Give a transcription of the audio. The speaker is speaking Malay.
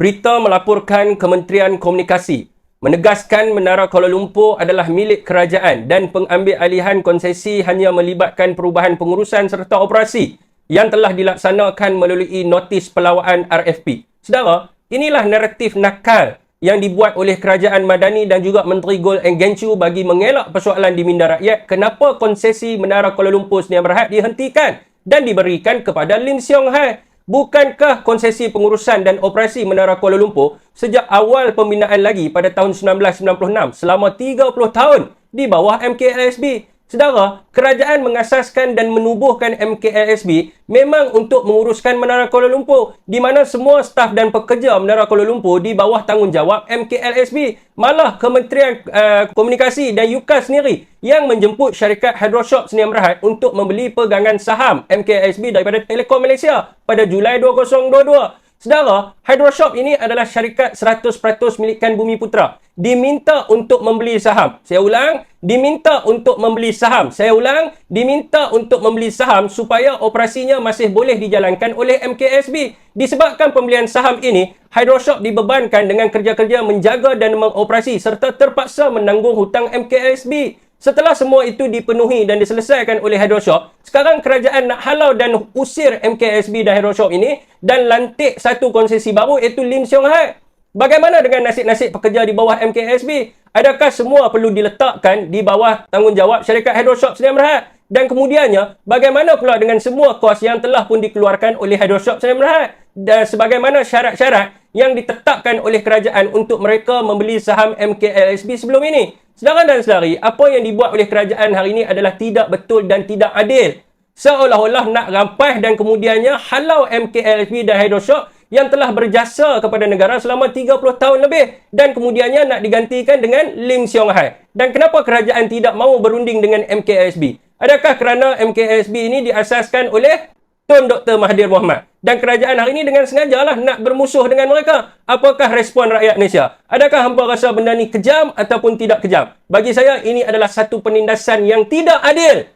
Berita melaporkan Kementerian Komunikasi menegaskan Menara Kuala Lumpur adalah milik kerajaan dan pengambil alihan konsesi hanya melibatkan perubahan pengurusan serta operasi yang telah dilaksanakan melalui notis pelawaan RFP. Sedara, inilah naratif nakal yang dibuat oleh kerajaan Madani dan juga Menteri Gol Enggencu bagi mengelak persoalan di minda rakyat kenapa konsesi Menara Kuala Lumpur Sdn Bhd dihentikan dan diberikan kepada Lim Siong Hai Bukankah konsesi pengurusan dan operasi Menara Kuala Lumpur sejak awal pembinaan lagi pada tahun 1996 selama 30 tahun di bawah MKLSB? Sedara, kerajaan mengasaskan dan menubuhkan MKLSB memang untuk menguruskan Menara Kuala Lumpur di mana semua staf dan pekerja Menara Kuala Lumpur di bawah tanggungjawab MKLSB. Malah Kementerian uh, Komunikasi dan UKAS sendiri yang menjemput syarikat Hydroshop Sdn Bhd untuk membeli pegangan saham MKLSB daripada Telekom Malaysia pada Julai 2022. Sedara, Hydroshop ini adalah syarikat 100% milikkan Bumi Putra. Diminta untuk membeli saham. Saya ulang, diminta untuk membeli saham. Saya ulang, diminta untuk membeli saham supaya operasinya masih boleh dijalankan oleh MKSB. Disebabkan pembelian saham ini, Hydroshop dibebankan dengan kerja-kerja menjaga dan mengoperasi serta terpaksa menanggung hutang MKSB. Setelah semua itu dipenuhi dan diselesaikan oleh Hydroshop, sekarang kerajaan nak halau dan usir MKSB dan Hydroshop ini dan lantik satu konsesi baru iaitu Lim Siong Hai. Bagaimana dengan nasib-nasib pekerja di bawah MKSB? Adakah semua perlu diletakkan di bawah tanggungjawab syarikat Hydroshop Sdn Bhd? Dan kemudiannya, bagaimana pula dengan semua kos yang telah pun dikeluarkan oleh Hydroshop Sdn Bhd? Dan sebagaimana syarat-syarat yang ditetapkan oleh kerajaan untuk mereka membeli saham MKLSB sebelum ini? Sedara dan sedari, apa yang dibuat oleh kerajaan hari ini adalah tidak betul dan tidak adil. Seolah-olah nak rampas dan kemudiannya halau MKLSB dan Hydroshop yang telah berjasa kepada negara selama 30 tahun lebih dan kemudiannya nak digantikan dengan Lim Siong Hai. Dan kenapa kerajaan tidak mahu berunding dengan MKLSB? Adakah kerana MKLSB ini diasaskan oleh Tun Dr. Mahathir Mohamad. Dan kerajaan hari ini dengan sengajalah nak bermusuh dengan mereka. Apakah respon rakyat Malaysia? Adakah hampa rasa benda ni kejam ataupun tidak kejam? Bagi saya, ini adalah satu penindasan yang tidak adil.